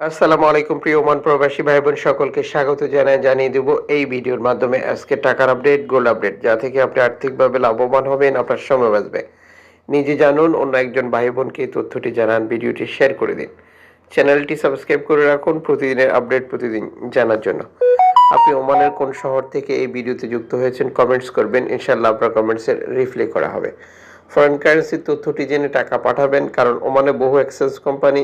আসসালামু আলাইকুম, প্রিয় ওমান প্রবাসী ভাই বোন সকলকে স্বাগত জানাই, জানিয়ে দেব এই ভিডিওর মাধ্যমে আজকে টাকার আপডেট গোল্ড আপডেট যা থেকে আপনি আর্থিকভাবে লাভবান হবেন, আপনার সময় বাঁচবে। নিজে জানুন, অন্য একজন ভাই বোনকে তথ্যটি জানান, ভিডিওটি শেয়ার করে দিন। চ্যানেলটি সাবস্ক্রাইব করে রাখুন, প্রতিদিনের আপডেট প্রতিদিন জানার জন্য। আপনি ওমানের কোন শহর থেকে এই ভিডিওতে যুক্ত হয়েছেন কমেন্টস করবেন ইনশাল্লাহ আপনার কমেন্টসের রিপ্লাই করা হবে। ফরেন কারেন্সির তথ্যটি জেনে টাকা পাঠাবেন, কারণ ওমানে বহু এক্সচেঞ্জ কোম্পানি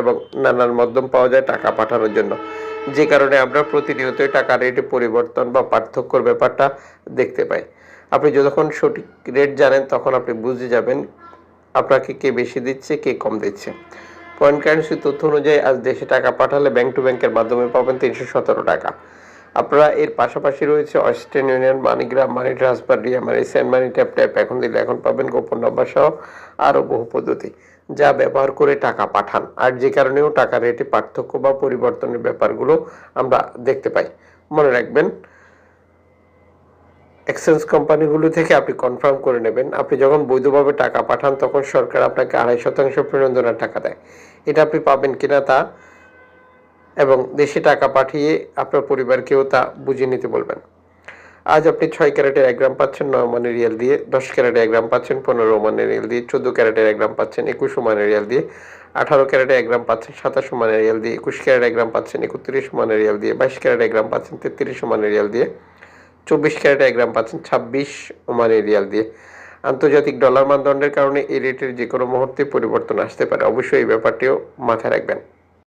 এবং নানান মাধ্যম পাওয়া যায় টাকা পাঠানোর জন্য। যে কারণে আমরা প্রতিনিয়তই টাকা রেটে পরিবর্তন বা পার্থক্যর ব্যাপারটা দেখতে পাই। আপনি যখন সঠিক রেট জানেন, তখন আপনি বুঝে যাবেন আপনাকে কে বেশি দিচ্ছে, কে কম দিচ্ছে। পয়েন্ট কারেন্সি তথ্য অনুযায়ী আজ দেশে টাকা পাঠালে ব্যাংক টু ব্যাংকের মাধ্যমে পাবেন তিনশো সতেরো টাকা। আপনারা এর পাশাপাশি রয়েছে Western Union MoneyGram money transfer Ria money send money tap tap এখন দিলে এখন পাবেন গোপন নম্বর সহ আরও বহু পদ্ধতি। যা ব্যবহার করে টাকা পাঠান। আর যে কারণেও টাকা রেটে পার্থক্য বা পরিবর্তনের ব্যাপারগুলো আমরা দেখতে পাই। মনে রাখবেন এক্সচেঞ্জ কোম্পানিগুলো থেকে আপনি কনফার্ম করে নেবেন, আপনি যখন বৈধভাবে টাকা পাঠান, তখন সরকার আপনাকে আড়াই শতাংশ প্রণোদনার টাকা দেয়। এটা আপনি পাবেন কিনা তা এবং দেশে টাকা পাঠিয়ে আপনার পরিবারকেও তা বুঝিয়ে নিতে বলবেন। আজ আপনি ছয় ক্যারেটের এক গ্রাম পাচ্ছেন, নয় ওমানের রিয়াল দিয়ে। দশ ক্যারেটের এক গ্রাম পাচ্ছেন, পনেরো ওমানের রিয়াল দিয়ে। চোদ্দ ক্যারেটের এক গ্রাম পাচ্ছেন, একুশ ওমানের রিয়াল দিয়ে। আঠারো ক্যারেটে এক গ্রাম পাচ্ছেন, সাতাশ ওমানের রিয়াল দিয়ে। একুশ ক্যারেট এক গ্রাম পাচ্ছেন, একত্রিশ ওমানের রিয়াল দিয়ে। বাইশ ক্যারেট এক গ্রাম পাচ্ছেন, তেত্রিশ ওমানের রিয়াল দিয়ে। চব্বিশ ক্যারেট এক গ্রাম পাচ্ছেন, ছাব্বিশ ওমানের রিয়াল দিয়ে। আন্তর্জাতিক ডলার মানদণ্ডের কারণে এই রেটের যে কোনো মুহূর্তে পরিবর্তন আসতে পারে। অবশ্যই এই ব্যাপারটিও মাথায় রাখবেন।